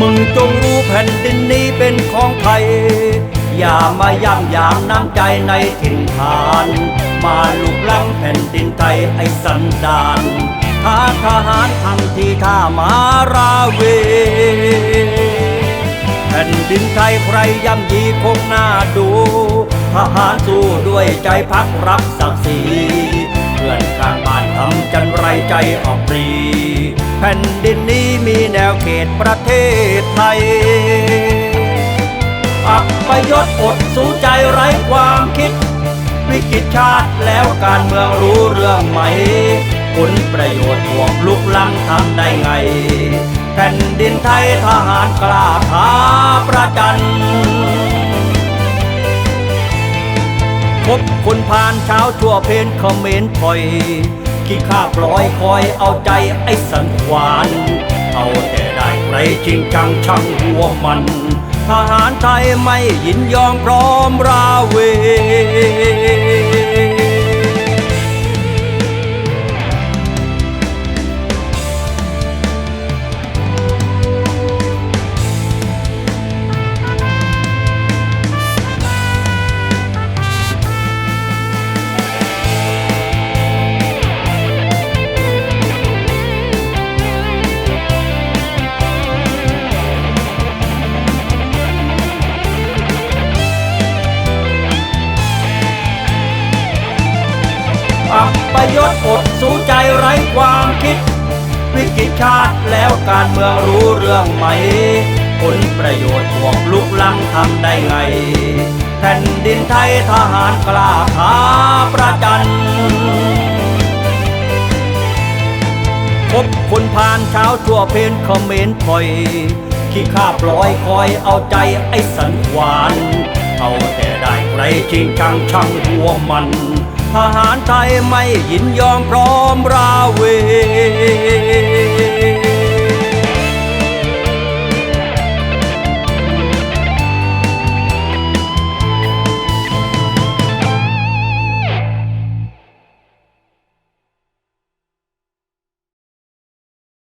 มึงจงรู้แผ่นดินนี้เป็นของไทย อย่ามาย่ำยามน้ำใจในถิ่นฐาน มาลุกล้ำแผ่นดินไทยไอ้สันดานท้าทหารทำทีท่ามาราเว แผ่นดินไทยใครย่ำยีคงน่าดูทหารสู้ด้วยใจพักรักศักดิ์ศรีเพื่อนข้างบ้านทำจันไรใจออกปรี แผ่นดินนี้มีแน วเขตประเทศไทย อับประยศอดสู้ใจไร้ความคิด วิกฤตชาติแล้วการเมืองรู้เรื่องไหม ผลประโยชน์ห่วงลุกล้ำทำได้ไง แผ่นดินไทยทหารกล้าท้าประจันพบคนพานเช้าชั่วเพนคอมเมนต์ถอยขี้ข้าปล่อยคอยเอาใจไอ้สันขวาน เอาแต่ได้ใครจริงจังช่างหัวมัน ทหารไทยไม่ยินยอมพร้อมราเว ยศอดสู้ใจไร้ความคิด วิกฤตชาติแล้วการเมืองรู้เรื่องไหม ผลประโยชน์พวกลุกล้ำทำได้ไง แผ่นดินไทยทหารกล้าท้าประจันพบคนพานเช้าชั่วเพนคอมเมนต์ถอยขี้ข้าปล่อยคอยเอาใจไอ้สันหวาน เอาแต่ได้ใครจริงจังช่างหัวมัน ทหารไทยไม่ยินยอมพร้อมราเว